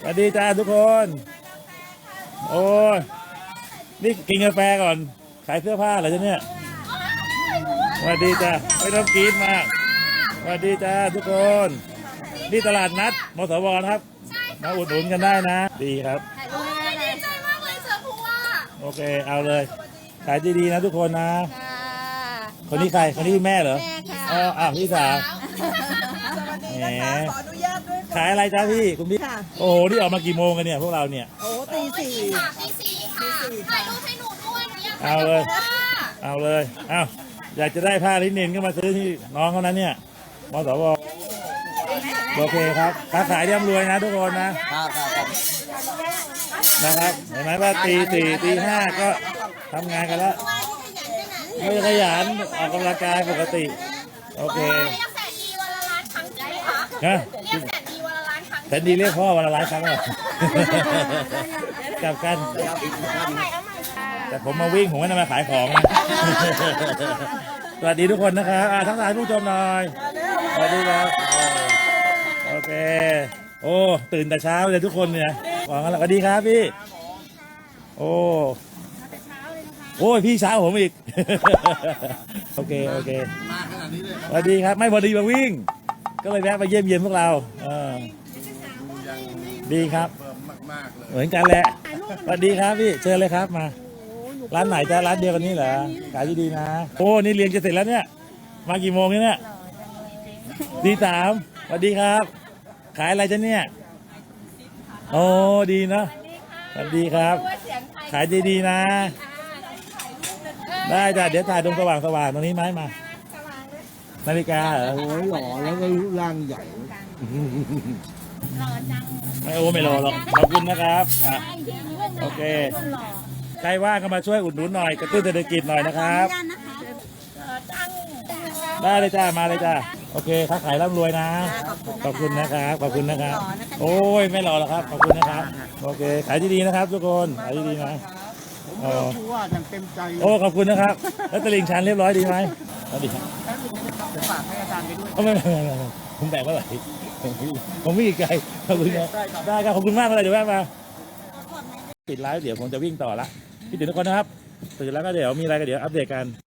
สวัสดีจ้าทุกคน โอ้ยนี่กินกาแฟก่อน ขายเสื้อผ้าเหรอจ๊ะเนี่ยสวัสดีจ้าไม่ต้องกรีดมากสวัสดีจ้าทุกคน นี่ตลาดนัดมสวนะครับ มาอุดหนุนกันได้นะ ดีครับดีใจมากเลยเสือผัวโอเค เอาเลย ขายดีๆนะทุกคนนะ ค่ะคนนี้ใคร คนนี้แม่เหรอ แม่ค่ะ อ๋ออ้าวพี่สาวแหมขออนุญาตด้วยค่ะ ขายอะไรจ้าพี่คุณพี่ค่ะ โอ้โหนี่ออกมากี่โมงกันเนี่ยพวกเราเนี่ย โอ้ตีสี่ค่ะตีสี่ค่ะถ่ายรูปให้หนูด้วยหนูอยากเอาเลยเอาเลยเอาอยากจะได้ผ้าลินินก็มาซื้อที่น้องเขานั้นเนี่ยมสวโอเคครับค้าขายร่ำรวยนะทุกคนนะ ครับครับครับ นะครับเห็นไหมว่าตีสี่ตีห้าก็ทำงานกันแล้วไม่ขยันออกกำลังกายปกติ โอเค เรียกแสนดีวันละล้านครั้งจริงไหมคะฮะเรียกแสน แทนดีเรียกพ่อวันละหลายครั้งเหรอกลับกันแต่ผมมาวิ่งผมไม่ได้มาขายของนะ สวัสดีทุกคนนะครับอ่าทั้งทายผู้ชมหน่อย สวัสดีครับเออโอเค โอ้ ตื่นแต่เช้าเลยทุกคนเนี่ยบอกกันแล้วสวัสดีครับพี่ โอ้ โอ้ยพี่เช้าผมอีก โอเค โอเค มาขนาดนี้เลยสวัสดีครับ ไม่พอดีมาวิ่ง ก็เลยแวะมาเยี่ยมเยียนพวกเราเออ ดีครับเบิ่มมากๆเลยเหมือนกันแหละสวัสดีครับพี่เชิญเลยครับมา ร้านไหนจ้าร้านเดียวกันนี่เหรอขายดีๆนะโอ้นี่เรียนจะเสร็จแล้วเนี่ย มากี่โมงเนี่ยดีสามสวัสดีครับ ขายอะไรจ้ะเนี่ยโอ้ดีเนาะสวัสดีครับ ขายดีๆนะ ได้จ้ะเดี๋ยวถ่ายตรงสว่างสว่างๆตรงนี้ไหมมานาฬิกาเหรอโอ้ยหล่อแล้วก็รูปร่างใหญ่ ไม่โอ้ไม่รอหรอกขอบคุณนะครับอะ โอเค ใครว่างก็มาช่วยอุดหนุนหน่อยกระตุ้นเศรษฐกิจหน่อยนะครับได้เลยจ้ามาเลยจ้าโอเคค้าขายร่ำรวยนะ ขอบคุณนะครับขอบคุณนะครับ โอ้ยไม่รอหรอกครับ ขอบคุณนะครับ โอเค ขายดีๆนะครับ ทุกคนขายดีๆนะอ๋อผู้ว่าอย่างเต็มใจเลยโอ้ขอบคุณนะครับ แล้วตลิ่งชันเรียบร้อยดีไหมเอาดีครับจะฝากให้อาจารย์ไปด้วยเอาไม่ไม่ไม่ไม่ไม่ผมแบกเมื่อไหร่ ผมวิ่งผมวิ่งอีกไกลขอบคุณนะได้ครับขอบคุณมากเลยเดี๋ยวแวะมาปิดไลฟ์เดี๋ยวผมจะวิ่งต่อละพี่ตื่นทุกคนนะครับตื่นแล้วก็เดี๋ยวมีอะไรก็เดี๋ยวอัปเดตกัน